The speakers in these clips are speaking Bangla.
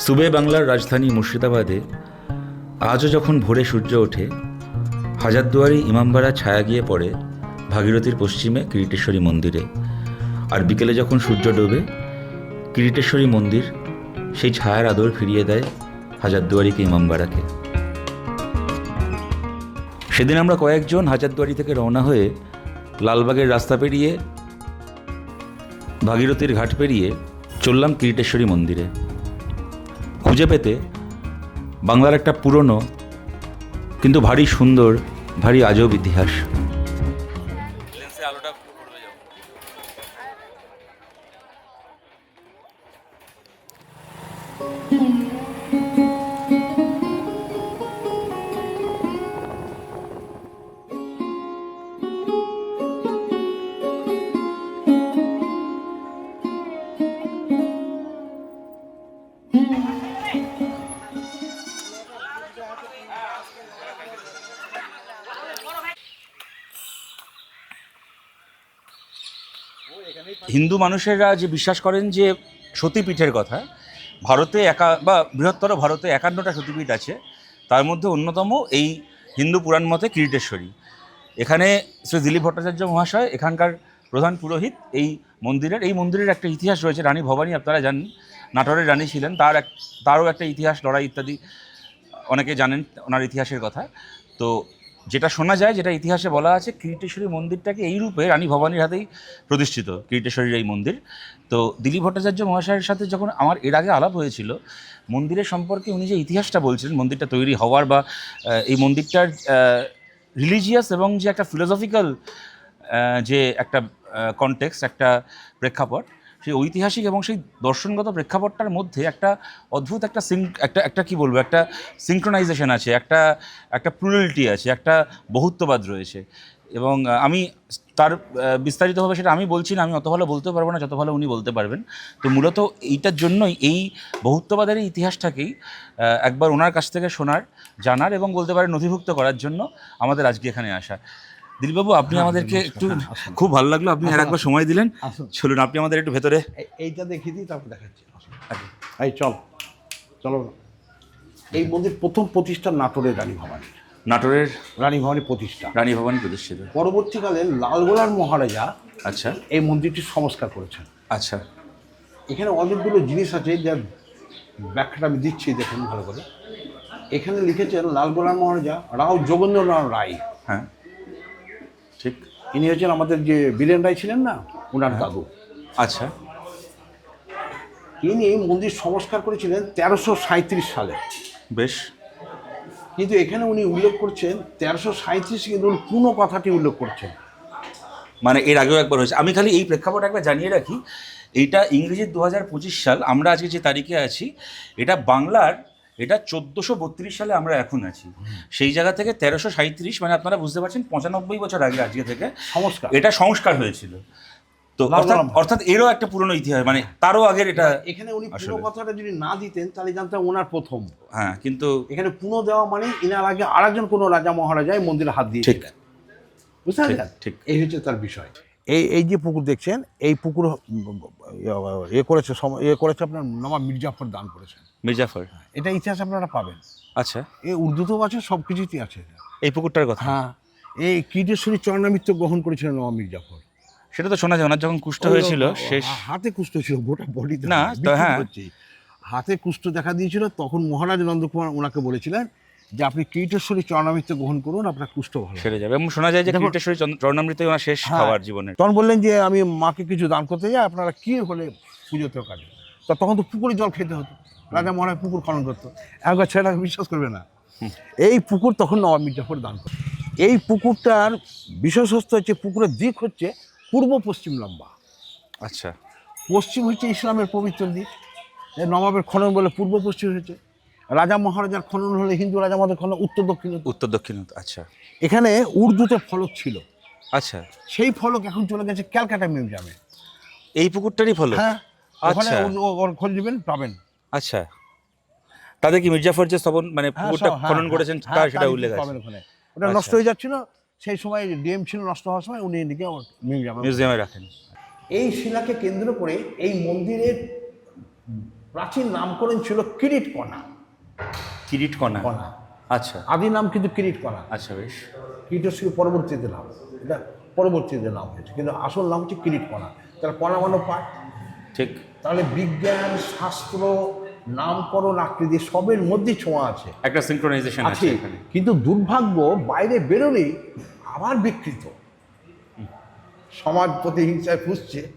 সুবে বাংলার রাজধানী মুর্শিদাবাদে আজও যখন ভোরে সূর্য ওঠে, হাজারদুয়ারি ইমামবাড়া ছায়া গিয়ে পড়ে ভাগীরথীর পশ্চিমে কিরিটেশ্বরী মন্দিরে। আর বিকেলে যখন সূর্য ডোবে, কিরিটেশ্বরী মন্দির সেই ছায়ার আদর ফিরিয়ে দেয় হাজারদুয়ারিকে ইমামবাড়াকে। সেদিন আমরা কয়েকজন হাজারদুয়ারি থেকে রওনা হয়ে লালবাগের রাস্তা পেরিয়ে, ভাগীরথীর ঘাট পেরিয়ে চললাম কিরিটেশ্বরী মন্দিরে। খুঁজে পেতে বাংলার একটা পুরনো কিন্তু ভারী সুন্দর ভারী আজব ইতিহাস। হিন্দু মানুষেরা যে বিশ্বাস করেন যে সতীপীঠের কথা, ভারতে একা, বা বৃহত্তর ভারতে একান্নটা সতীপীঠ আছে, তার মধ্যে অন্যতম এই হিন্দু পুরাণ মতে কিরিটেশ্বরী। এখানে শ্রী দিলীপ ভট্টাচার্য মহাশয়, এখানকার প্রধান পুরোহিত, এই মন্দিরের এই মন্দিরের একটা ইতিহাস রয়েছে, রানী ভবানী আপনারা জানেন, নাটোরের রানী ছিলেন, তার এক, তারও একটা ইতিহাস, লড়াই ইত্যাদি, অনেকে জানেন ওনার ইতিহাসের কথা। তো যেটা শোনা যায়, যেটা ইতিহাসে বলা আছে কিরিটেশ্বরী মন্দিরটাকে এই রূপে রানী ভবানীর হাতেই প্রতিষ্ঠিত কিরিটেশ্বরীর এই মন্দির। তো দিলীপ ভট্টাচার্য মহাশয়ের সাথে যখন আমার এর আগে আলাপ হয়েছিল, মন্দিরের সম্পর্কে উনি যে ইতিহাসটা বলছিলেন, মন্দিরটা তৈরি হওয়ার বা এই মন্দিরটার রিলিজিয়াস এবং যে একটা ফিলোসফিক্যাল যে একটা কনটেক্সট একটা প্রেক্ষাপট সেই ঐতিহাসিক এবং সেই দর্শনগত প্রেক্ষাপটটার মধ্যে একটা অদ্ভুত একটা সিং একটা একটা কী বলব, একটা সিঙ্ক্রোনাইজেশন আছে, একটা একটা প্লুরালিটি আছে, একটা বহুত্ববাদ রয়েছে। এবং আমি তার বিস্তারিতভাবে সেটা আমি বলছি না, আমি অত ভালো বলতে পারব না, যত ভালো উনি বলতে পারবেন। তো মূলত এইটার জন্যই এই বহুত্ববাদের ইতিহাসটাকেই একবার ওনার কাছ থেকে শোনার, জানার এবং বলতে পারে নথিভুক্ত করার জন্য আমাদের আজকে এখানে আসা। দিলীপবাবু আপনি আমাদেরকে একটু খুব ভালো লাগল। আপনি আর একবার সময় দিলেন। চলুন আপনি আমাদের একটু ভেতরে এইটা দেখিয়ে দিই তারপর দেখাচ্ছি। আসুন। এই চল। চলো। এই মন্দির প্রথম প্রতিষ্ঠা নাটোরের রানী ভবানী। নাটোরের রানী ভবানী প্রতিষ্ঠা। রানী ভবানী প্রতিষ্ঠিত। পরবর্তীকালে লালগোলার মহারাজা আচ্ছা। এই মন্দিরটি সংস্কার করেছেন। আচ্ছা। এখানে অনেকগুলো জিনিস আছে যার ব্যাখ্যাটা আমি দিচ্ছি দেখুন ভালো করে। এখানে লিখেছেন লালগোলার মহারাজা রাও যোগেন্দ্রনাথ রায়। হ্যাঁ। ইনি হচ্ছেন আমাদের যে বীরেন রায় ছিলেন না ওনার দাদু আচ্ছা। ইনি মন্দির সংস্কার করেছিলেন তেরোশো সাঁত্রিশ সালে। বেশ। কিন্তু এখানে উনি উল্লেখ করছেন তেরোশো সাঁত্রিশ কিন্তু উনি পুরো কথাটি উল্লেখ করছেন। মানে এর আগেও একবার হয়েছে। আমি খালি এই প্রেক্ষাপট একবার জানিয়ে রাখি এইটা ইংরেজির দু হাজার পঁচিশ সাল আমরা আজকে যে তারিখে আছি এটা বাংলার এটা চোদ্দোশো বত্রিশ সালে আমরা এখন আছি। সেই জায়গা থেকে তেরোশো সাঁত্রিশ মানে আপনারা বুঝতে পারছেন পঁচানব্বই বছর আগে আজকে থেকে সংস্কার। এটা সংস্কার হয়েছিল। তো অর্থাৎ অর্থাৎ এরও একটা পুরনো ইতিহাস মানে তারও আগের এটা এখানে উনি পুরো কথাটা যদি না দিতেন তাহলে জানতাম ওনার প্রথম। হ্যাঁ কিন্তু এখানে পুরো দেওয়া মানে ইনার আগে আরেকজন কোনো রাজা মহারাজা মন্দিরে হাত দিয়ে ঠিক। বুঝতে পারলেন? ঠিক। এই হচ্ছে তার বিষয়। এই এই যে পুকুর দেখছেন এই পুকুর এ করেছে সম- এ করেছে আপনার নবাব মির্জাফর দান করেছেন। মির্জাফর? এটা ইতিহাস আপনারা পাবেন। আচ্ছা। এই উর্দুতেও আছে সব কিছুতেই আছে এই পুকুরটার কথা? হ্যাঁ এই কীটেশ্বরী চরণামিত্র গ্রহণ করেছিলেন নবাব মির্জাফর। সেটা তো শোনা যায় ওনার যখন কুষ্ঠ হয়েছিল শেষ। হাতে কুষ্ঠ ছিল গোটা বডিতে না, হ্যাঁ। হাতে কুষ্ঠ দেখা দিয়েছিল তখন মহারাজ নন্দকুমার ওনাকে বলেছিলেন যে আপনি কীটেশ্বরী চরণামিত্র গ্রহণ করুন আপনার কুষ্ঠ ভালো সেরে যাবে। এবং শোনা যায় যে কীটেশ্বরী চরণামৃতই ওনার শেষ হ্যাঁ। খাবার জীবনের তখন বললেন যে আমি মাকে কিছু দান করতে যাই আপনারা কি হলে পুজোতে কাজে? তা তখন তো পুকুরে জল খেতে হতো। রাজা মহারাজ পুকুর খনন করতো। একবার ছেলেটাকে বিশ্বাস করবে না। এই পুকুর তখন নবাব মির্জাফর দান করতো। এই পুকুরটার বিশেষত্ব হচ্ছে পুকুরের দিক হচ্ছে পূর্ব পশ্চিম লম্বা। আচ্ছা। পশ্চিম হচ্ছে ইসলামের পবিত্র দিক। নবাবের খনন বলে পূর্ব পশ্চিম হয়েছে। রাজা মহারাজার খনন হলে হিন্দু রাজা আমাদের খনন উত্তর দক্ষিণ উত্তর দক্ষিণ আচ্ছা। এখানে উর্দুতে ফলক ছিল। আচ্ছা। সেই ফলক এখন চলে গেছে ক্যালকাটা মিউজিয়ামে। এই পুকুরটারই ফলো হ্যাঁ আচ্ছা। খোঁজ নেবেন পাবেন। আচ্ছা। তাদের কি মির্জাফর যে স্তবন মানে হ্যাঁ, পুকুরটা হ্যাঁ, খনন হ্যাঁ, করেছেন তার সেটা উল্লেখ আছে। ওটা আচ্ছা। নষ্ট হয়ে যাচ্ছিল সেই সময় ডিএম ছিল নষ্ট হওয়ার সময় উনি এদিকে মিউজিয়ামে মিউজিয়ামে রাখেন। এই শিলাকে কেন্দ্র করে এই মন্দিরের প্রাচীন নামকরণ ছিল কিরিট কণা কিরিট কণা। কণা। আচ্ছা। আদি নাম কিন্তু কিরিট কণা। আচ্ছা বেশ। কিরিটশ্রী পরবর্তীতে নাম। এটা পরবর্তীতে নাম হয়েছে। কিন্তু আসল নাম হচ্ছে কিরিট কণা। তাহলে কণা মানে পাঠ। ঠিক। তাহলে বিজ্ঞান শাস্ত্র নামকরণ আকৃতি সবের মধ্যেই ছোঁয়া আছে। একটা সিনক্রোনাইজেশন আছে কিন্তু দুর্ভাগ্য বাইরে বেরোলেই আবার বিকৃত। সমাজ প্রতিহিংসায় ফুসছে।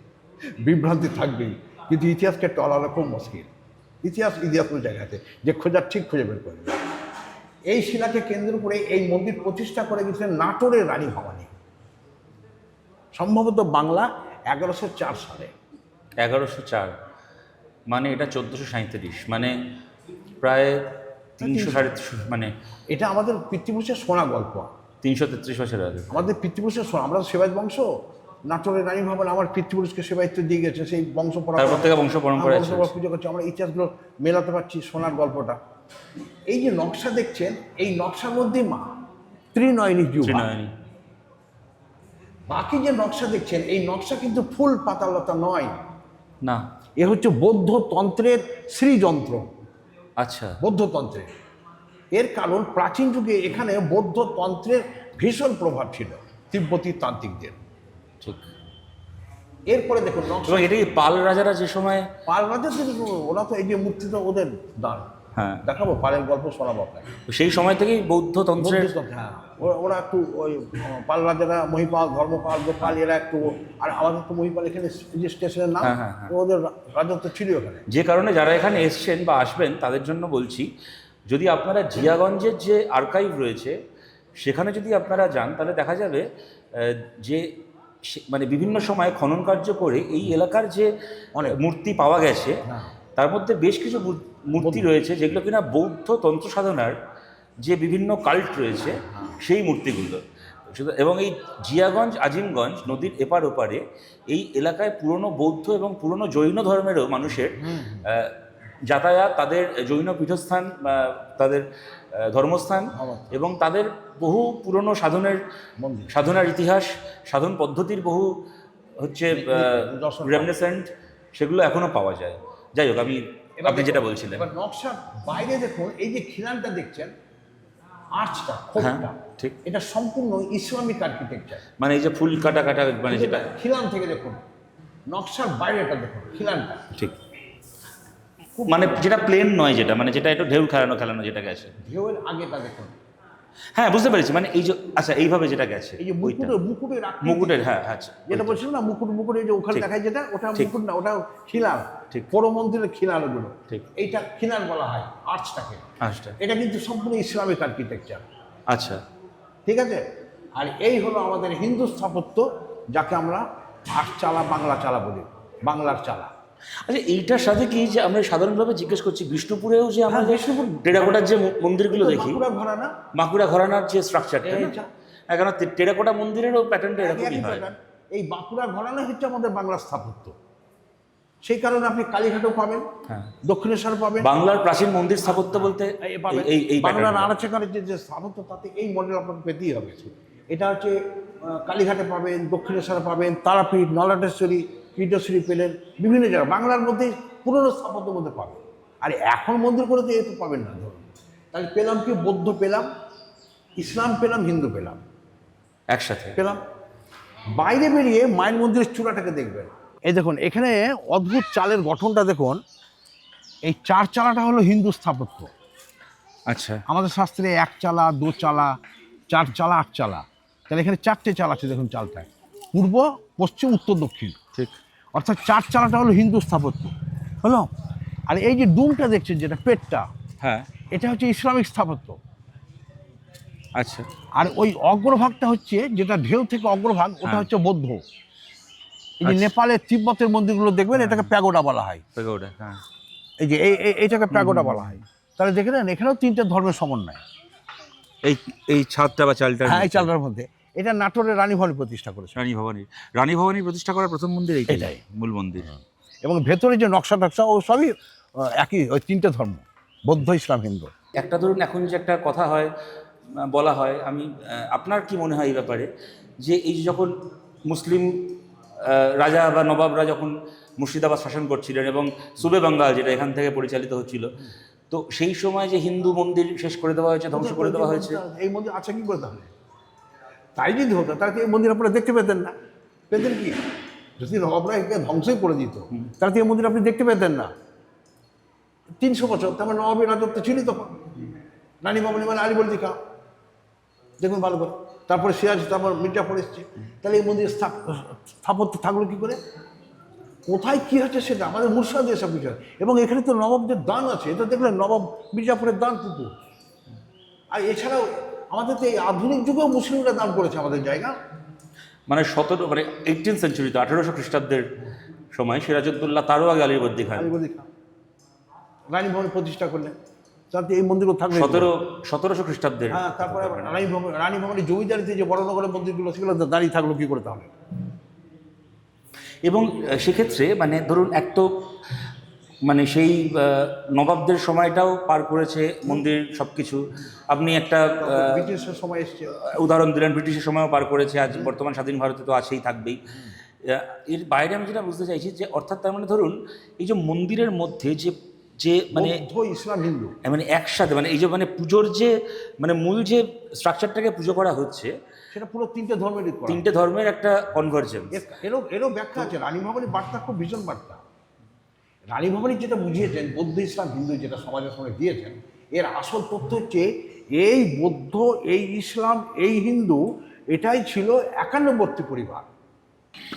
বিভ্রান্তি থাকবেই। কিন্তু ইতিহাসকে টলানো খুব মুশকিল। ইতিহাস ইতিহাস জায়গা আছে যে খোঁজার ঠিক খুঁজে বের করবে এই শিলাকে কেন্দ্র করে এই মন্দির প্রতিষ্ঠা করে গেছিলেন নাটোরের রানী ভবানী। সম্ভবত বাংলা এগারোশো চার সালে। এগারোশো চার। মানে এটা চোদ্দোশো সাঁত্রিশ মানে প্রায় তিনশো সাড়ে মানে এটা আমাদের পিতৃপুরুষের শোনা গল্প। তিনশো তেত্রিশ বছর আগে। আমাদের পিতৃপুরুষের শোনা আমরা সেবায়ত বংশ। নাটোরের রানী ভবন আমার পিতৃপুরুষকে সেবায়িত্ব দিয়ে গেছে সেই বংশ তারপর থেকে বংশ পরম্পরা পুজো করছি আমরা ইতিহাসগুলো মেলাতে পারছি সোনার গল্পটা। এই যে নকশা দেখছেন এই নকশার মধ্যে মা ত্রিনয়নী যুগ। বাকি যে নকশা দেখছেন এই নকশা কিন্তু ফুল পাতালতা নয়। না। এ হচ্ছে বৌদ্ধ তন্ত্রের শ্রীযন্ত্র। আচ্ছা। বৌদ্ধতন্ত্রের এর কারণ প্রাচীন যুগে এখানে বৌদ্ধ তন্ত্রের ভীষণ প্রভাব ছিল তিব্বতী তান্ত্রিকদের। ঠিক। এরপরে দেখুন এবং এটা কি পাল রাজারা যে সময় পাল রাজাদের ওরা তো এই যে মূর্তি তো ওদের দান। হ্যাঁ। দেখাবো পালের গল্প শোনাবো আপনাকে। সেই সময় থেকেই বৌদ্ধ তন্ত্রের হ্যাঁ। ওরা- একটু ওই পাল রাজারা মহিপাল ধর্মপাল গোপাল এরা একটু আর আমাদের তো মহিপাল এখানে যে স্টেশনের নাম। হ্যাঁ, হ্যাঁ, হ্যাঁ। ওদের রাজত্ব ছিল ওখানে। যে কারণে যারা এখানে এসছেন বা আসবেন তাদের জন্য বলছি যদি আপনারা জিয়াগঞ্জের যে আর্কাইভ রয়েছে সেখানে যদি আপনারা যান তাহলে দেখা যাবে যে মানে বিভিন্ন সময়ে খনন কার্য করে এই এলাকার যে অনেক। মূর্তি পাওয়া গেছে হ্যাঁ। তার মধ্যে বেশ কিছু মূর্তি রয়েছে যেগুলো কিনা বৌদ্ধ তন্ত্র সাধনার যে বিভিন্ন কাল্ট রয়েছে সেই মূর্তিগুলো এবং এই জিয়াগঞ্জ আজিমগঞ্জ নদীর এপার ওপারে এই এলাকায় পুরনো বৌদ্ধ এবং পুরনো জৈন ধর্মেরও মানুষের যাতায়াত তাদের জৈন পীঠস্থান বা তাদের ধর্মস্থান। এবং তাদের বহু পুরনো সাধনের সাধনার ইতিহাস সাধন পদ্ধতির বহু হচ্ছে রেমনেসেন্ট সেগুলো এখনও পাওয়া যায়। যাই হোক আমি আপনি যেটা বলছিলেন। এবার নকশার বাইরে দেখুন এই যে খিলানটা দেখছেন আর্চটা হ্যাঁ খোপটা ঠিক। এটা সম্পূর্ণ ইসলামিক আর্কিটেকচার মানে এই যে ফুল কাটা কাটা মানে যেটা খিলান থেকে দেখুন নকশার বাইরেটা দেখুন খিলানটা। ঠিক। মানে যেটা প্লেন নয় যেটা মানে যেটা একটু ঢেউ খেলানো খেলানো যেটা গেছে। ঢেউয়ের আগেটা দেখুন হ্যাঁ বুঝতে পেরেছি মানে এই যে আচ্ছা এইভাবে যেটা গেছে এই যে। মুকুটের মুকুটের মুকুটের হ্যাঁ আচ্ছা যেটা বলছিলাম না মুকুট মুকুট এই যে ওখানে। দেখায় যেটা ওটা। মুকুট না ওটা খিলাল। ঠিক। বড় মন্দিরের খিলান ওগুলো। ঠিক। এইটা খিলান বলা হয় আর্চটাকে। আচ্ছা এটা কিন্তু সম্পূর্ণ ইসলামিক আর্কিটেকচার আচ্ছা। ঠিক আছে? আর এই হলো আমাদের হিন্দু স্থাপত্য যাকে আমরা আট চালা বাংলা চালা বলি। বাংলার চালা। আচ্ছা এইটার সাথে কি যে আমরা সাধারণভাবে জিজ্ঞেস করছি বিষ্ণুপুরেও যে আমরা হ্যাঁ, বিষ্ণুপুর। টেরাকোটার যে মন্দিরগুলো দেখি বাঁকুড়া ঘরানার যে স্ট্রাকচারটা এখন টেরাকোটা মন্দিরেরও প্যাটার্নটা এরকমই হয়। এই বাঁকুড়া ঘরানা হচ্ছে আমাদের বাংলার স্থাপত্য। সেই কারণে আপনি কালীঘাটও পাবেন হ্যাঁ। দক্ষিণেশ্বর পাবেন। বাংলার প্রাচীন মন্দির স্থাপত্য বলতে এই বাংলার যে স্থাপত্য তাতে এই মডেল আপনাকে পেতেই হবে। এটা হচ্ছে কালীঘাটে পাবেন দক্ষিণেশ্বরে পাবেন তারাপীঠ নলাটেশ্বরী পীঠেশ্বরী পেলেন বিভিন্ন জায়গায়। বাংলার মধ্যে পুরনো স্থাপত্যের মধ্যে পাবেন। আর এখন মন্দির করে তো এই তো পাবেন না ধরুন। তাহলে পেলাম কি? বৌদ্ধ পেলাম ইসলাম পেলাম হিন্দু পেলাম। একসাথে। পেলাম। বাইরে বেরিয়ে মায়ের মন্দিরের চূড়াটাকে দেখবেন। এই দেখুন এখানে অদ্ভুত চালের গঠনটা দেখুন। এই চার চালাটা হলো হিন্দু স্থাপত্য। আচ্ছা। আমাদের শাস্ত্রে এক চালা দু চালা চার চালা আট চালা। তাহলে এখানে চারটে চাল আছে দেখুন চালটায়। পূর্ব পশ্চিম উত্তর দক্ষিণ। ঠিক। অর্থাৎ চার চালাটা হলো হিন্দু স্থাপত্য হলো? আর এই যে ডুমটা দেখছেন যেটা পেটটা হ্যাঁ। এটা হচ্ছে ইসলামিক স্থাপত্য। আচ্ছা। আর ওই অগ্রভাগটা হচ্ছে যেটা ঢেউ থেকে অগ্রভাগ ওটা হ্যাঁ। হচ্ছে বৌদ্ধ। এই যে আচ্ছা। নেপালের তিব্বতের মন্দিরগুলো দেখবেন এটাকে প্যাগোডা বলা হয়। পেগোডা হ্যাঁ। এই যে এই- এই- এইটাকে প্যাগোডা বলা হয়। তাহলে দেখে নেন এখানেও তিনটে ধর্মের সমন্বয়। এই এই ছাদটা বা চালটা হ্যাঁ এই চালটার মধ্যে। এটা নাটোরের রানী ভবন প্রতিষ্ঠা করেছে। রানী ভবানী। রানী ভবানী প্রতিষ্ঠা করা প্রথম মন্দির এটাই। মূল মন্দির। এবং ভেতরে যে নকশা টকশা ও সবই একই ওই তিনটে ধর্ম বৌদ্ধ ইসলাম হিন্দু। একটা ধরুন এখন যে একটা কথা হয় বলা হয় আমি আপনার কি মনে হয় এই ব্যাপারে? যে এই যে যখন মুসলিম রাজা বা নবাবরা যখন মুর্শিদাবাদ শাসন করছিলেন এবং সুবে বাঙ্গাল যেটা এখান থেকে পরিচালিত হচ্ছিল তো সেই সময় যে হিন্দু মন্দির শেষ করে দেওয়া হয়েছে ধ্বংস করে দেওয়া হয়েছে। এই মন্দির আছে কি করে তাহলে? তাই যদি হতো তাহলে এই মন্দির আপনারা দেখতে পেতেন না। পেতেন কি? যদি নবাবরা একে ধ্বংসই করে দিত। তাহলে এই মন্দির আপনি দেখতে পেতেন না। তিনশো বছর তার মানে নবাবের রাজত্ব ছিল তখন। রানী মামনি মানে আলিবর্দি খা দেখুন ভালো করে। তারপরে সিরাজ তারপর মির্জাফর এসছে। তাহলে এই মন্দির স্থাপ- স্থাপত্য থাকল কি করে? কোথায় কী হচ্ছে সেটা? আমাদের মুর্শিদাবাদ এসব বিষয়। এবং এখানে তো নবাবদের দান আছে। এটা দেখলেন নবাব মির্জাফরের দান পুকুর। আর এছাড়াও আমাদের তো এই আধুনিক যুগেও মুসলিমরা দান করেছে আমাদের জায়গা। মানে সতেরো মানে এইটিন সেঞ্চুরিতে আঠেরোশো খ্রিস্টাব্দের সময় সিরাজউদ্দৌল্লা তারও আগে আলীবর্দী খান। আলিবর্দি খা রানী ভবন প্রতিষ্ঠা করলেন। তাতে এই মন্দিরও থাকবে। সতেরো সতেরোশো খ্রিস্টাব্দের। হ্যাঁ তারপরে রানী ভবন রানী ভবনের জমিদারিতে যে বড়নগরের মন্দিরগুলো সেগুলো দাঁড়িয়ে থাকল কী করে তাহলে? এবং সেক্ষেত্রে মানে ধরুন এক তো মানে সেই নবাবদের সময়টাও পার করেছে মন্দির সব কিছু আপনি একটা ব্রিটিশের সময় এসছে। উদাহরণ দিলেন ব্রিটিশের সময়ও পার করেছে আজ বর্তমান স্বাধীন ভারতে তো আছেই থাকবেই। এর বাইরে আমি যেটা বুঝতে চাইছি যে অর্থাৎ তার মানে ধরুন এই যে মন্দিরের মধ্যে যে যে মানে ইসলাম হিন্দু। মানে একসাথে মানে এই যে মানে পুজোর যে মানে মূল যে স্ট্রাকচারটাকে পুজো করা হচ্ছে সেটা পুরো তিনটে ধর্মের তিনটে ধর্মের একটা কনভার্জেন্স এরও এরও ব্যাখ্যা আছে রানী ভবনের বার্তা খুব ভীষণ বার্তা। রানী ভবনী যেটা বুঝিয়েছেন বৌদ্ধ ইসলাম হিন্দু যেটা সমাজের সঙ্গে দিয়েছেন এর আসল তথ্য হচ্ছে এই বৌদ্ধ এই ইসলাম এই হিন্দু এটাই ছিল একান্নবর্তী পরিবার।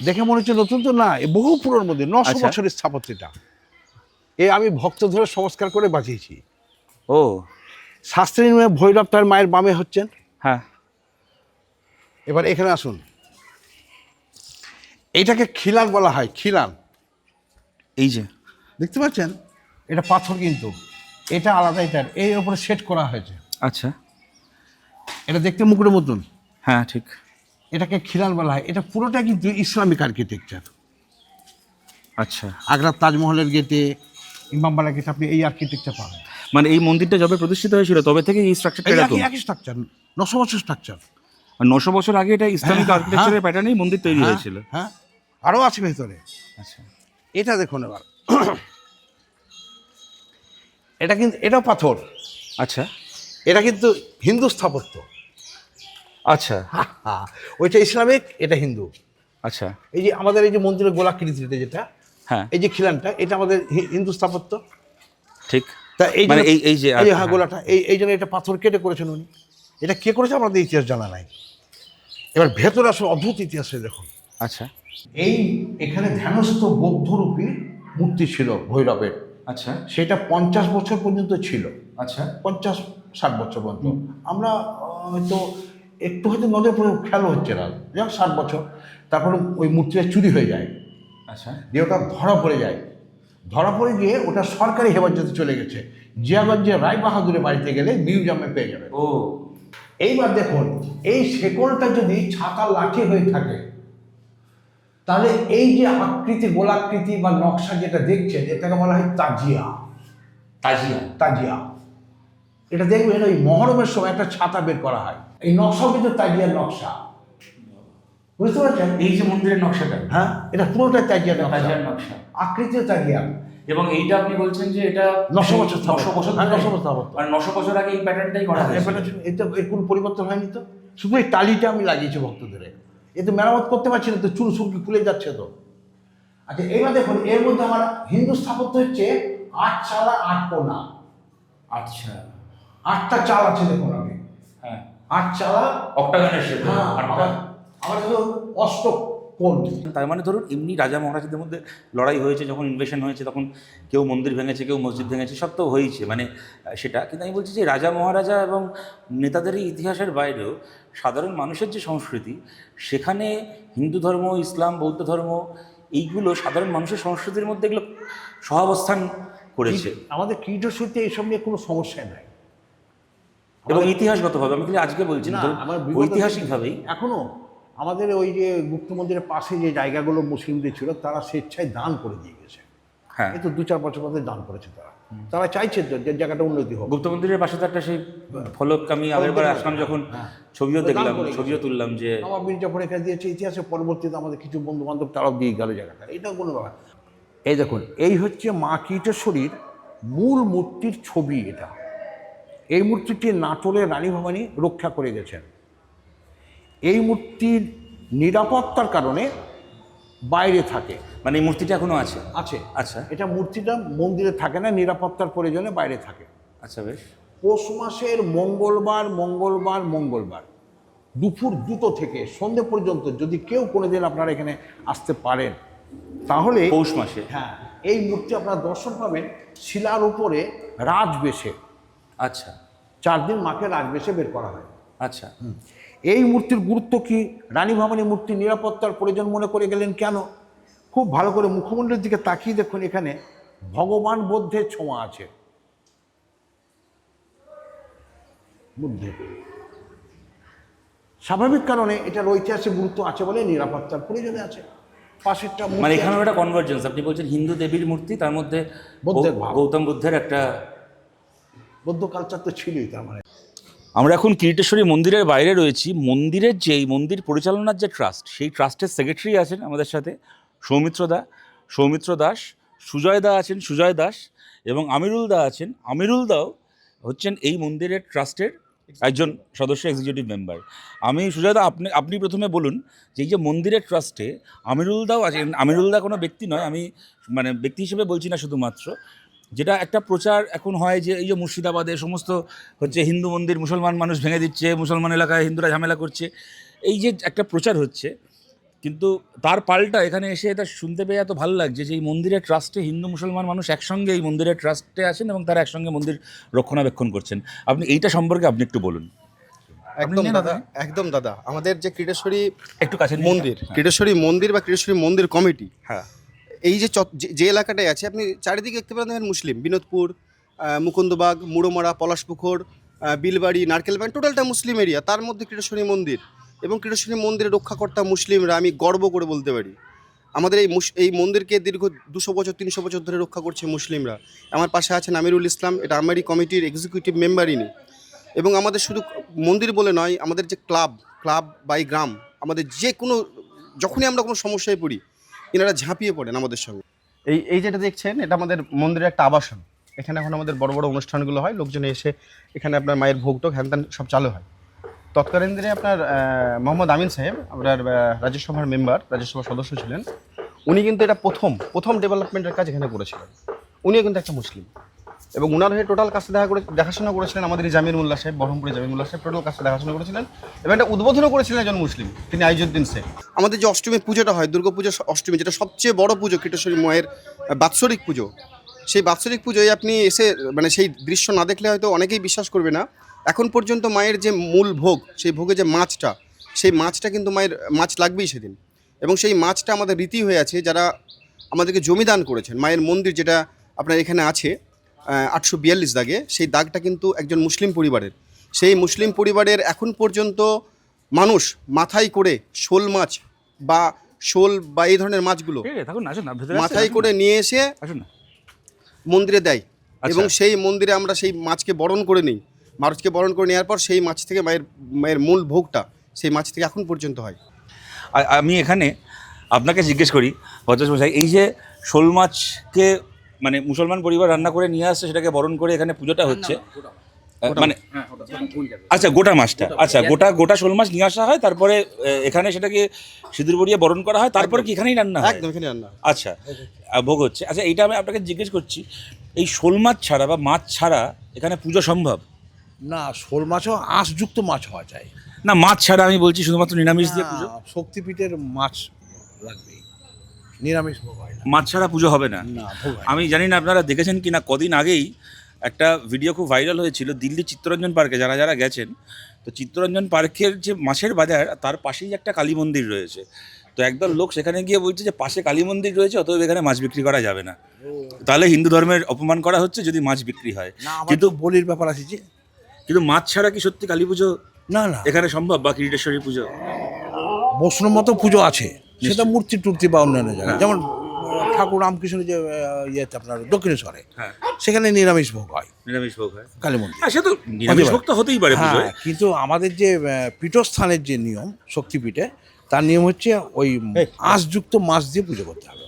দেখে মনে হচ্ছে নতুন তো না এ বহু পুরোর মধ্যে নশো আচ্ছা। বছরের স্থাপত্যটা। এ আমি ভক্ত ধরে সংস্কার করে বাঁচিয়েছি। ও। শাস্ত্রী নিয়মে ভৈরব তার মায়ের বামে হচ্ছেন। হ্যাঁ। এবার এখানে আসুন। এটাকে খিলান বলা হয় খিলান। এই যে। দেখতে পাচ্ছেন? এটা পাথর কিন্তু। এটা আলাদা এটার এর উপরে সেট করা হয়েছে। আচ্ছা। এটা দেখতে মুকুটের মতন। হ্যাঁ ঠিক। এটাকে খিলান বলা হয়। এটা পুরোটা কিন্তু ইসলামিক আর্কিটেকচার আচ্ছা। আগ্রার তাজমহলের গেটে ইমামবাড়া গেটে আপনি এই আর্কিটেকচার পাবেন। মানে এই মন্দিরটা যবে প্রতিষ্ঠিত হয়েছিল তবে থেকে এই স্ট্রাকচারটা এই এরকম? একই স্ট্রাকচার নশো বছর স্ট্রাকচার আর নশো বছর আগে এটা ইসলামিক হ্যাঁ, আর্কিটেকচারের প্যাটার্নেই মন্দির তৈরি হয়েছিল। হ্যাঁ। আরও আছে ভেতরে। আচ্ছা। এটা দেখুন এবার। এটা কিন্তু এটাও পাথর। আচ্ছা। এটা কিন্তু হিন্দু স্থাপত্য। আচ্ছা। ওইটা ইসলামিক এটা হিন্দু। আচ্ছা। এই যে আমাদের এই যে মন্দিরের গোলাকৃতিতে যেটা হ্যাঁ। এই যে খিলানটা এটা আমাদের হিন্দু স্থাপত্য। ঠিক। তা এই মানে এই- এই যে- এই হ্যাঁ। হ্যাঁ। গোলাটা এই এই জন্য এটা পাথর কেটে করেছেন উনি। এটা কে করেছে আমাদের ইতিহাস জানা নাই। এবার ভেতরে আসলে অদ্ভুত ইতিহাসে দেখুন। আচ্ছা। এই এখানে ধ্যানস্থ বৌদ্ধরূপী মূর্তি ছিল ভৈরবের। আচ্ছা। সেটা পঞ্চাশ বছর পর্যন্ত ছিল। আচ্ছা। পঞ্চাশ ষাট বছর পর্যন্ত। আমরা হয়তো একটু হয়তো নজর পড়ে খেয়াল হচ্ছে না। যাক ষাট বছর। তারপরে ওই মূর্তিটা চুরি হয়ে যায়। আচ্ছা। দিয়ে ওটা ধরা পড়ে যায়। ধরা পড়ে গিয়ে ওটা সরকারি হেফাজতে চলে গেছে। জিয়াগঞ্জে রায় বাহাদুরের বাড়িতে গেলে মিউজিয়ামে পেয়ে যাবে। ও। এইবার দেখুন এই শেকলটা যদি ছাতা লাঠি হয়ে থাকে তাহলে এই যে আকৃতি গোলাকৃতি বা নকশা যেটা দেখছেন এটাকে বলা হয় তাজিয়া। তাজিয়া। তাজিয়া। এটা দেখবেন ওই মহরমের সময় একটা ছাতা বের করা হয়। এই নকশাও কিন্তু তাজিয়ার নকশা। বুঝতে পারছেন? এই যে মন্দিরের নকশাটা। হ্যাঁ এটা পুরোটাই তাজিয়ার নকশা। তাজিয়ার নকশা। আকৃতিও তাজিয়া। এবং এইটা আপনি বলছেন যে এটা নশো বছর। নশো বছর হ্যাঁ, নশো বছর। আর নশো বছর আগে এই প্যাটার্নটাই করা হ্যাঁ, এবারে এতে এর কোনো পরিবর্তন হয়নি তো? শুধু এই টালিটা আমি লাগিয়েছি ভক্তদের। এতে মেরামত করতে পারছি না তো চুল সুরকি খুলে যাচ্ছে তো। আচ্ছা এবার দেখুন এর মধ্যে আমার হিন্দু স্থাপত্য হচ্ছে আট চালা আট কোনা। আচ্ছা। আটটা চাল আছে দেখুন আমি। হ্যাঁ। আট চালা। অক্টাগানের শেপ হ্যাঁ আটটা। আবার আমার হলো কোণ তার মানে ধরুন এমনি রাজা মহারাজাদের মধ্যে লড়াই হয়েছে যখন ইনভেশন হয়েছে তখন কেউ মন্দির ভেঙেছে কেউ মসজিদ ভেঙেছে সব তো হয়েছে মানে সেটা। কিন্তু আমি বলছি যে রাজা মহারাজা এবং নেতাদের এই ইতিহাসের বাইরেও সাধারণ মানুষের যে সংস্কৃতি সেখানে হিন্দু ধর্ম ইসলাম বৌদ্ধ ধর্ম এইগুলো সাধারণ মানুষের সংস্কৃতির মধ্যে এগুলো সহাবস্থান করেছে। আমাদের কীটশৈতে এইসব নিয়ে কোনো সমস্যা নাই। এবং ইতিহাসগতভাবে আমি কিন্তু আজকে বলছি না ঐতিহাসিকভাবেই এখনও আমাদের ওই যে গুপ্ত মন্দিরের পাশে যে জায়গাগুলো মুসলিমদের ছিল তারা স্বেচ্ছায় দান করে দিয়ে গেছে। হ্যাঁ। এই তো দু চার বছর মধ্যে দান করেছে তারা। তারা চাইছে তো যে জায়গাটা উন্নতি হোক। গুপ্ত মন্দিরের পাশে তো একটা সেই ফলক আমি আগের বার আসলাম যখন হ্যাঁ। ছবিও দেখলাম ছবিও তুললাম যে নবাব মির্জাফর এখানে দিয়েছে ইতিহাসে পরবর্তীতে আমাদের কিছু বন্ধু বান্ধব তারাও দিয়ে গেল জায়গাটা। এটাও কোনো ব্যাপার। এই দেখুন এই হচ্ছে মা কীটেশ্বরীর মূল মূর্তির ছবি এটা। এই মূর্তিটি নাটোরের রানী ভবানী রক্ষা করে গেছেন। এই মূর্তির নিরাপত্তার কারণে বাইরে থাকে। মানে এই মূর্তিটা এখনও আছে? আছে। আচ্ছা। এটা মূর্তিটা মন্দিরে থাকে না নিরাপত্তার প্রয়োজনে বাইরে থাকে। আচ্ছা বেশ। পৌষ মাসের মঙ্গলবার মঙ্গলবার মঙ্গলবার দুপুর দুটো থেকে সন্ধে পর্যন্ত যদি কেউ কোনোদিন আপনারা এখানে আসতে পারেন তাহলে পৌষ মাসে? হ্যাঁ এই মূর্তি আপনারা দর্শন পাবেন শিলার উপরে রাজবেশে। আচ্ছা। চার দিন মাকে রাজবেশে বের করা হয়। আচ্ছা। এই মূর্তির গুরুত্ব কি? রানী ভবানী মূর্তি নিরাপত্তার প্রয়োজন মনে করে গেলেন কেন? খুব ভালো করে মুখমণ্ডলের দিকে তাকিয়ে দেখুন এখানে ভগবান বুদ্ধের ছোঁয়া আছে। বুদ্ধের। স্বাভাবিক কারণে এটার ঐতিহাসিক গুরুত্ব আছে বলে নিরাপত্তার প্রয়োজনে আছে। পাশেরটা মানে। এখানেও একটা কনভার্জেন্স আপনি বলছেন হিন্দু দেবীর মূর্তি তার মধ্যে গৌতম বুদ্ধের একটা বৌদ্ধ কালচার তো ছিলই তার মানে। আমরা এখন কিরিটেশ্বরী মন্দিরের বাইরে রয়েছি। মন্দিরের যে, এই মন্দির পরিচালনার যে ট্রাস্ট, সেই ট্রাস্টের সেক্রেটারি আছেন আমাদের সাথে সৌমিত্র দা। সৌমিত্র দাস, সুজয় দা আছেন, সুজয় দাস এবং আমিরুল দা আছেন। আমিরুল দাও হচ্ছেন এই মন্দিরের ট্রাস্টের একজন সদস্য এক্সিকিউটিভ মেম্বার আমি, সুজয় দা, আপনি আপনি প্রথমে বলুন যে, এই যে মন্দিরের ট্রাস্টে আমিরুল দাও আছেন, আমিরুল দা কোনো ব্যক্তি নয়, আমি মানে ব্যক্তি হিসেবে বলছি না শুধুমাত্র। যেটা একটা প্রচার এখন হয় যে এই যে মুর্শিদাবাদে সমস্ত হচ্ছে হিন্দু মন্দির মুসলমান মানুষ ভেঙে দিচ্ছে মুসলমান এলাকায় হিন্দুরা ঝামেলা করছে। এই যে একটা প্রচার হচ্ছে কিন্তু তার পাল্টা এখানে এসে এটা শুনতে পেয়ে এত ভালো লাগছে যে এই মন্দিরের ট্রাস্টে হিন্দু মুসলমান মানুষ একসঙ্গে এই মন্দিরের ট্রাস্টে আছেন এবং তারা একসঙ্গে মন্দির রক্ষণাবেক্ষণ করছেন। আপনি এইটা সম্পর্কে আপনি একটু বলুন। একদম দাদা একদম দাদা। আমাদের যে ক্রীড়েশ্বরী একটু কাছে মন্দির ক্রীড়েশ্বরী মন্দির বা ক্রীড়েশ্বরী মন্দির কমিটি হ্যাঁ এই যে যে- এলাকাটায় আছে, আপনি চারিদিকে দেখতে পারেন দেখেন মুসলিম, বিনোদপুর মুকুন্দবাগ মুড়োমরা পলাশপুকুর বিলবাড়ি নারকেলবাড়ি টোটালটা মুসলিম এরিয়া তার মধ্যে ক্রীড়েশ্বরী মন্দির এবং ক্রীড়েশ্বরী মন্দিরের রক্ষাকর্তা মুসলিমরা, আমি গর্ব করে বলতে পারি। আমাদের এই এই মন্দিরকে দীর্ঘ দুশো বছর, তিনশো বছর ধরে রক্ষা করছে মুসলিমরা। আমার পাশে আছেন আমিরুল ইসলাম, এটা আমারই কমিটির এক্সিকিউটিভ মেম্বার ইনি। এবং আমাদের শুধু মন্দির বলে নয়, আমাদের যে ক্লাব ক্লাব বাই গ্রাম, আমাদের যে কোনো যখনই আমরা কোনো সমস্যায় পড়ি এনারা ঝাঁপিয়ে পড়েন আমাদের সঙ্গে। এই এই যেটা দেখছেন, এটা আমাদের মন্দিরের একটা আবাসন। এখানে এখন আমাদের বড় বড় অনুষ্ঠানগুলো হয়, লোকজন এসে এখানে আপনার মায়ের ভোগ টোক, হ্যান সব চালু হয়। তৎকালীন দিনে আপনার মোহাম্মদ আমিন সাহেব, আপনার রাজ্যসভার মেম্বার রাজ্যসভার সদস্য ছিলেন। উনি কিন্তু এটা প্রথম প্রথম ডেভেলপমেন্টের কাজ এখানে করেছিলেন। উনিও কিন্তু একটা মুসলিম। এবং উনার হয়ে টোটাল কাজটা দেখা করে দেখাশোনা করেছিলেন আমাদের এই মোল্লা সাহেব বহরমপুরে জামির মোল্লা সাহেব টোটাল কাজটা দেখাশোনা করেছিলেন। এবং এটা উদ্বোধনও করেছিলেন একজন মুসলিম, তিনি আইজুদ্দিন শেখ। আমাদের যে অষ্টমী পুজোটা হয়, দুর্গা পুজো অষ্টমী, যেটা সবচেয়ে বড় পুজো কীটেশ্বরী মায়ের বাৎসরিক পুজো, সেই বাৎসরিক পুজোয় আপনি এসে মানে সেই দৃশ্য না দেখলে হয়তো অনেকেই বিশ্বাস করবে না। এখন পর্যন্ত মায়ের যে মূল ভোগ, সেই ভোগে যে মাছটা, সেই মাছটা কিন্তু মায়ের, মাছ লাগবেই সেদিন। এবং সেই মাছটা আমাদের রীতি হয়ে আছে, যারা আমাদেরকে জমিদান করেছেন, মায়ের মন্দির যেটা আপনার এখানে আছে আটশো বিয়াল্লিশ দাগে সেই দাগটা কিন্তু একজন মুসলিম পরিবারের। সেই মুসলিম পরিবারের এখন পর্যন্ত মানুষ মাথায় করে শোল মাছ বা শোল বা এই ধরনের মাছগুলো মাথায় করে নিয়ে এসে মন্দিরে দেয় আচ্ছা। এবং সেই মন্দিরে আমরা সেই মাছকে বরণ করে নিই। মাছকে বরণ করে নেওয়ার পর সেই মাছ থেকে মায়ের মায়ের মূল ভোগটা সেই মাছ থেকে এখন পর্যন্ত হয়। আমি এখানে আপনাকে জিজ্ঞেস করি এই যে শোল মাছকে মানে মুসলমান পরিবার রান্না করে নিয়ে আসছে সেটাকে বরণ করে এখানে পুজোটা হচ্ছে। মানে আচ্ছা গোটা মাছটা। আচ্ছা গোটা গোটা শোল মাছ নিয়ে আসা হয় তারপরে এখানে সেটাকে সিঁদুর বড়িয়ে বরণ করা হয় তারপরে কি এখানেই রান্না হয়? একদম এখানে রান্না আচ্ছা ভোগ হচ্ছে। আচ্ছা এইটা আমি আপনাকে জিজ্ঞেস করছি এই শোল মাছ ছাড়া বা মাছ ছাড়া এখানে পুজো সম্ভব? না শোল মাছও আঁশযুক্ত মাছ হওয়া চাই। না মাছ ছাড়া আমি বলছি শুধুমাত্র নিরামিষ দিয়ে পুজো? শক্তিপীঠের মাছ লাগবে নিরামিষ ভোগ হয় না। মাছ ছাড়া পুজো হবে না। না ভোগ হয় না। আমি জানি না আপনারা দেখেছেন কি না কদিন আগেই একটা ভিডিও খুব ভাইরাল হয়েছিল দিল্লি চিত্তরঞ্জন পার্কে যারা যারা গেছেন। তো চিত্তরঞ্জন পার্কের যে মাছের বাজার তার পাশেই একটা কালী মন্দির রয়েছে। তো একদল লোক সেখানে গিয়ে বলছে যে পাশে কালী মন্দির রয়েছে অতএব এখানে মাছ বিক্রি করা যাবে না। তাহলে হিন্দু ধর্মের অপমান করা হচ্ছে যদি মাছ বিক্রি হয়। না আমার কিন্তু কিন্তু বলির ব্যাপার আছে যে। কিন্তু মাছ ছাড়া কি সত্যি কালী পুজো না না। এখানে সম্ভব বা কিরিটেশ্বরী পুজো? বৈষ্ণব মতো পুজো আছে। সেটা মূর্তি টুর্তি বা অন্যান্য জায়গায়। যেমন ঠাকুর রামকৃষ্ণ যে ইয়েতে আপনার দক্ষিণেশ্বরে হ্যাঁ। সেখানে নিরামিষ ভোগ হয়। নিরামিষ ভোগ হয়। কালী মন্দির। হ্যাঁ সে তো নিরামিষ ভোগ তো হতেই পারে হ্যাঁ কিন্তু আমাদের যে পীঠস্থানের যে নিয়ম শক্তিপীঠে তার নিয়ম হচ্ছে ওই আঁশযুক্ত মাছ দিয়ে পুজো করতে হবে।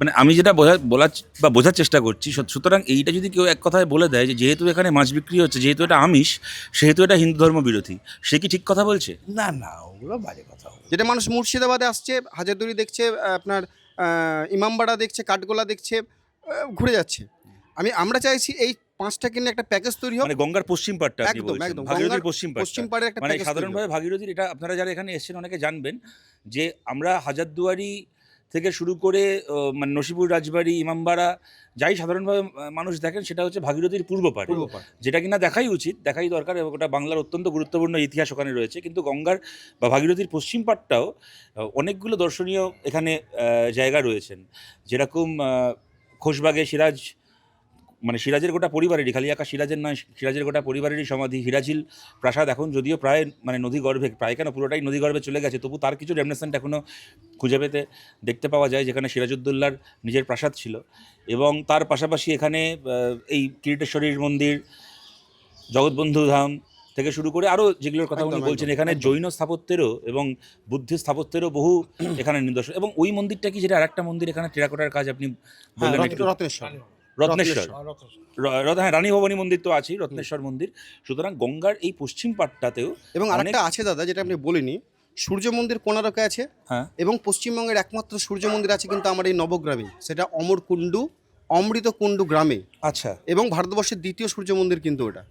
মানে আমি যেটা বোঝা বলার বা বোঝার চেষ্টা করছি সুতরাং এইটা যদি কেউ এক কথায় বলে দেয় যে যেহেতু এখানে মাছ বিক্রি হচ্ছে যেহেতু এটা আমিষ সেহেতু এটা হিন্দু ধর্ম বিরোধী সে কি ঠিক কথা বলছে? না না ওগুলো বাজে কথা। যেটা মানুষ মুর্শিদাবাদে আসছে হাজারদুরি দেখছে আপনার ইমামবাড়া দেখছে কাঠগোলা দেখছে ঘুরে যাচ্ছে। আমি আমরা চাইছি এই পাঁচটা কিনে একটা প্যাকেজ তৈরি হোক। মানে গঙ্গার পশ্চিম পাড়টা একদম, একদম। ভাগীরথীর পশ্চিম পশ্চিম পাড়ের একটা মানে সাধারণভাবে ভাগীরথীর এটা আপনারা যারা এখানে এসেছেন অনেকে জানবেন যে আমরা হাজারদুয়ারি থেকে শুরু করে মানে নসিপুর রাজবাড়ি ইমামবাড়া যাই সাধারণভাবে মানুষ দেখেন সেটা হচ্ছে ভাগীরথীর পূর্ব পাড় যেটা কিনা দেখাই উচিত দেখাই দরকার এবং ওটা বাংলার অত্যন্ত গুরুত্বপূর্ণ ইতিহাস ওখানে রয়েছে। কিন্তু গঙ্গার বা ভাগীরথীর পশ্চিম পাড়টাও অনেকগুলো দর্শনীয় এখানে জায়গা রয়েছেন। যেরকম খোশবাগে সিরাজ মানে সিরাজের গোটা পরিবারেরই খালি একা সিরাজের নয় সিরাজের গোটা পরিবারেরই সমাধি হিরাজিল প্রাসাদ এখন যদিও প্রায় মানে নদী গর্ভে প্রায় কেন পুরোটাই নদী গর্ভে চলে গেছে তবু তার কিছু রেমনেসেন্ট এখনও খুঁজে পেতে দেখতে পাওয়া যায় যেখানে সিরাজউদ্দৌলার নিজের প্রাসাদ ছিল। এবং তার পাশাপাশি এখানে এই কিরিটেশ্বরীর মন্দির জগৎবন্ধু ধাম থেকে শুরু করে আরও যেগুলোর কথা উনি বলছেন এখানে জৈন স্থাপত্যেরও এবং বুদ্ধিস্ট স্থাপত্যেরও বহু এখানে নিদর্শন। এবং ওই মন্দিরটা কি যেটা আরেকটা মন্দির এখানে টেরাকোটার কাজ আপনি হ্যাঁ, বললেন একটু রত্নেশ্বর। হ্যাঁ রানী ভবনী মন্দির তো আছেই রত্নেশ্বর মন্দির। সুতরাং গঙ্গার এই পশ্চিম পাটটাতেও এবং আরেকটা আছে দাদা যেটা আপনি বলিনি সূর্য মন্দির কোনারকে আছে হ্যাঁ। এবং পশ্চিমবঙ্গের একমাত্র সূর্য মন্দির আছে কিন্তু আমার এই নবগ্রামে সেটা অমরকুণ্ডু অমৃত কুণ্ডু গ্রামে। আচ্ছা। এবং ভারতবর্ষের দ্বিতীয় সূর্য মন্দির কিন্তু ওটা।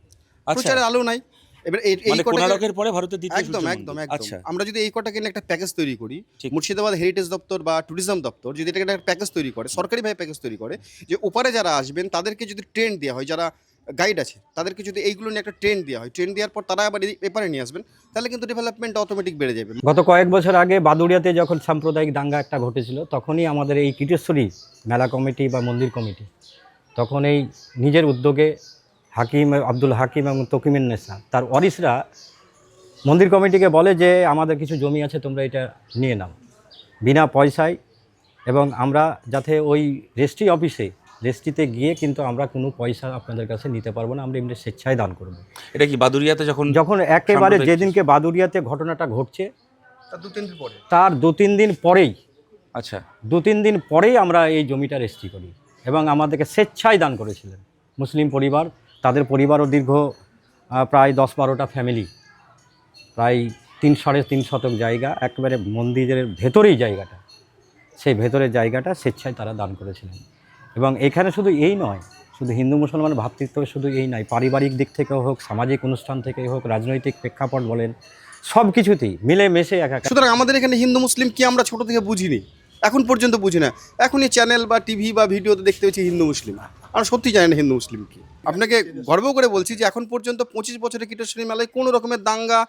আচ্ছা। আলো নাই। এবার এই এই মানে কোনারকের পরে ভারতের দ্বিতীয় একদম একদম। একদম আচ্ছা আমরা যদি এই কটাকে নিয়ে একটা প্যাকেজ তৈরি করি। মুর্শিদাবাদ হেরিটেজ দপ্তর বা ট্যুরিজম দপ্তর যদি এটাকে একটা প্যাকেজ তৈরি করে সরকারিভাবে প্যাকেজ তৈরি করে যে ওপারে যারা আসবেন তাদেরকে যদি ট্রেন দেওয়া হয় যারা গাইড আছে তাদেরকে যদি এইগুলো নিয়ে একটা ট্রেন দেওয়া হয় ট্রেন দেওয়ার পর তারা আবার এপারে নিয়ে আসবেন তাহলে কিন্তু ডেভেলপমেন্ট অটোমেটিক বেড়ে যাবে গত কয়েক বছর আগে বাদুড়িয়াতে যখন সাম্প্রদায়িক দাঙ্গা একটা ঘটেছিল তখনই আমাদের এই কীটেশ্বরী মেলা কমিটি বা মন্দির কমিটি তখন এই নিজের উদ্যোগে হাকিম আব্দুল হাকিম এবং তকিমিন নেসা। তার ওয়ারিসরা মন্দির কমিটিকে বলে যে আমাদের কিছু জমি আছে তোমরা এটা নিয়ে নাও। বিনা পয়সায় এবং আমরা যাতে ওই রেজিস্ট্রি অফিসে রেজিস্ট্রিতে গিয়ে কিন্তু আমরা কোনো পয়সা আপনাদের কাছে নিতে পারব না আমরা এমনি স্বেচ্ছায় দান করব। এটা কি বাদুরিয়াতে যখন যখন একেবারে যেদিনকে বাদুড়িয়াতে ঘটনাটা ঘটছে তার দু তিন দিন পরে। তার দু তিন দিন পরেই আচ্ছা। দু তিন দিন পরেই আমরা এই জমিটা রেজিস্ট্রি করি এবং আমাদেরকে স্বেচ্ছায় দান করেছিলেন। মুসলিম পরিবার তাদের পরিবারও দীর্ঘ প্রায় দশ বারোটা ফ্যামিলি প্রায় তিন সাড়ে তিন শতক জায়গা, একেবারে মন্দিরের ভেতরেই জায়গাটা, সেই ভেতরের জায়গাটা স্বেচ্ছায় তারা দান করেছিলেন। এবং এখানে শুধু এই নয়, শুধু হিন্দু মুসলমান ভাতৃত্ব শুধু এই নয়, পারিবারিক দিক থেকেও হোক, সামাজিক অনুষ্ঠান থেকে হোক, রাজনৈতিক প্রেক্ষাপট বলেন, সব কিছুতেই মিলে মিশে একা সুতরাং আমাদের এখানে হিন্দু মুসলিম কি আমরা ছোট থেকে বুঝিনি? এখন পর্যন্ত বুঝি না। এখনই চ্যানেল বা টিভি বা ভিডিওতে দেখতে পেয়েছি হিন্দু মুসলিম। আমরা সত্যি জানি না হিন্দু, মুসলিম কি। আপনাকে গর্ব করে বলছি যে এখন পর্যন্ত পঁচিশ বছরের কীটশ্বরী মেলায় কোনো রকমের দাঙ্গা,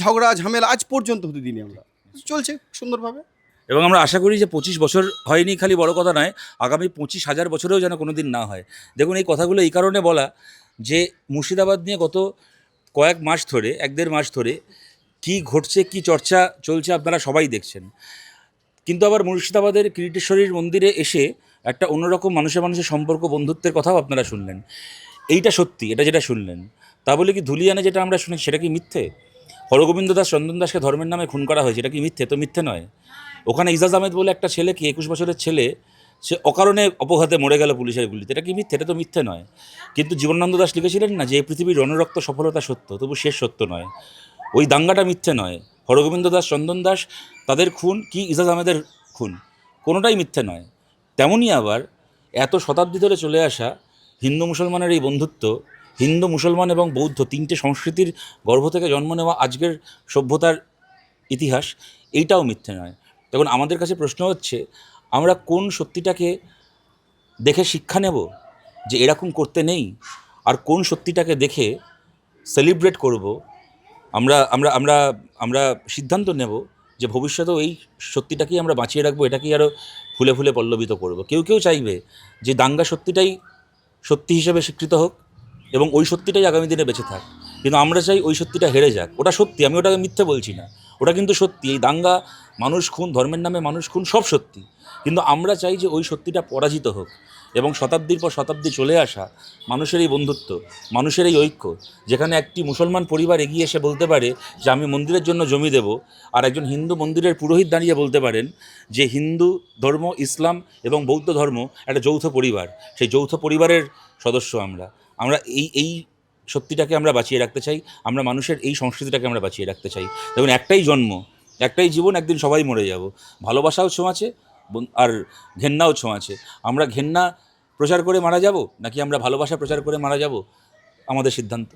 ঝগড়া, ঝামেলা আজ পর্যন্ত হতে দিনি আমরা। চলছে সুন্দরভাবে। এবং আমরা আশা করি যে পঁচিশ বছর হয়নি, খালি বড় কথা নয়, আগামী পঁচিশ হাজার বছরেও যেন কোনো দিন না হয়। দেখুন, এই কথাগুলো এই কারণে বলা যে মুর্শিদাবাদ নিয়ে গত কয়েক মাস ধরে, এক দেড় মাস ধরে কি ঘটছে, কি চর্চা চলছে আপনারা সবাই দেখছেন। কিন্তু আবার মুর্শিদাবাদের কিরিটেশ্বরীর মন্দিরে এসে একটা অন্যরকম মানুষের মানুষের সম্পর্ক, বন্ধুত্বের কথাও আপনারা শুনলেন। এইটা সত্যি, এটা যেটা শুনলেন, তা বলে কি ধুলিয়ানে যেটা আমরা শুনি সেটা কি মিথ্যে? হরগোবিন্দ দাস, চন্দন দাসকে ধর্মের নামে খুন করা হয়েছে এটা কি মিথ্যে? তো মিথ্যে নয়। ওখানে ইজাজ আহমেদ বলে একটা ছেলে কি, একুশ বছরের ছেলে, সে অকারণে অপঘাতে মরে গেল পুলিশের গুলিতে, এটা কি মিথ্যে? এটা তো মিথ্যে নয়। কিন্তু জীবনানন্দ দাস লিখেছিলেন না যে পৃথিবীর রণরক্ত সফলতা সত্য, তবু শেষ সত্য নয়। ওই দাঙ্গাটা মিথ্যে নয়। হরগোবিন্দ দাস, চন্দন দাস, তাদের খুন কি, ইজাজ আহমেদের খুন? কোনোটাই মিথ্যে নয়। তেমনই আবার এত শতাব্দী ধরে চলে আসা হিন্দু মুসলমানের এই বন্ধুত্ব, হিন্দু মুসলমান এবং বৌদ্ধ তিনটে সংস্কৃতির গর্ভ থেকে জন্ম নেওয়া আজকের সভ্যতার ইতিহাস, এইটাও মিথ্যে নয়। তখন আমাদের কাছে প্রশ্ন হচ্ছে, আমরা কোন সত্যিটাকে দেখে শিক্ষা নেব যে এরকম করতে নেই? আর কোন সত্যিটাকে দেখে সেলিব্রেট করব? আমরা আমরা আমরা আমরা সিদ্ধান্ত নেব যে ভবিষ্যতেও এই সত্যিটাকেই আমরা বাঁচিয়ে রাখব, এটাকেই আরও ফুলে ফুলে পল্লবিত করব। কেউ কেউ চাইবে যে দাঙ্গা সত্যিটাই সত্যি হিসেবে স্বীকৃত হোক এবং ওই সত্যিটাই আগামী দিনে বেঁচে থাক। কিন্তু আমরা চাই ওই সত্যিটা হেরে যাক। ওটা সত্যি, আমি ওটাকে মিথ্যে বলছি না। ওটা কিন্তু সত্যি। এই দাঙ্গা, মানুষ খুন, ধর্মের নামে মানুষ খুন, সব সত্যি। কিন্তু আমরা চাই যে ওই সত্যিটা পরাজিত হোক। এবং শতাব্দীর পর শতাব্দী চলে আসা মানুষের এই বন্ধুত্ব, মানুষের এই ঐক্য, যেখানে একটি মুসলমান পরিবার এগিয়ে এসে বলতে পারে যে, আমি মন্দিরের জন্য জমি দেব। আর একজন হিন্দু মন্দিরের পুরোহিত দাঁড়িয়ে বলতে পারেন যে, হিন্দু ধর্ম, ইসলাম এবং বৌদ্ধ ধর্ম একটা যৌথ পরিবার। সেই যৌথ পরিবারের সদস্য আমরা। আমরা এই এই সত্যিটাকে আমরা বাঁচিয়ে রাখতে চাই। আমরা মানুষের এই সংস্কৃতিটাকে আমরা বাঁচিয়ে রাখতে চাই। দেখুন, একটাই জন্ম, একটাই জীবন, একদিন সবাই মরে যাব। ভালোবাসাও ছোঁয়াছে আর ঘেন্নাও ছোঁয়াছে আমরা ঘেন্না প্রচার করে মারা যাব, নাকি আমরা ভালোবাসা প্রচার করে মারা যাব? আমাদের সিদ্ধান্ত।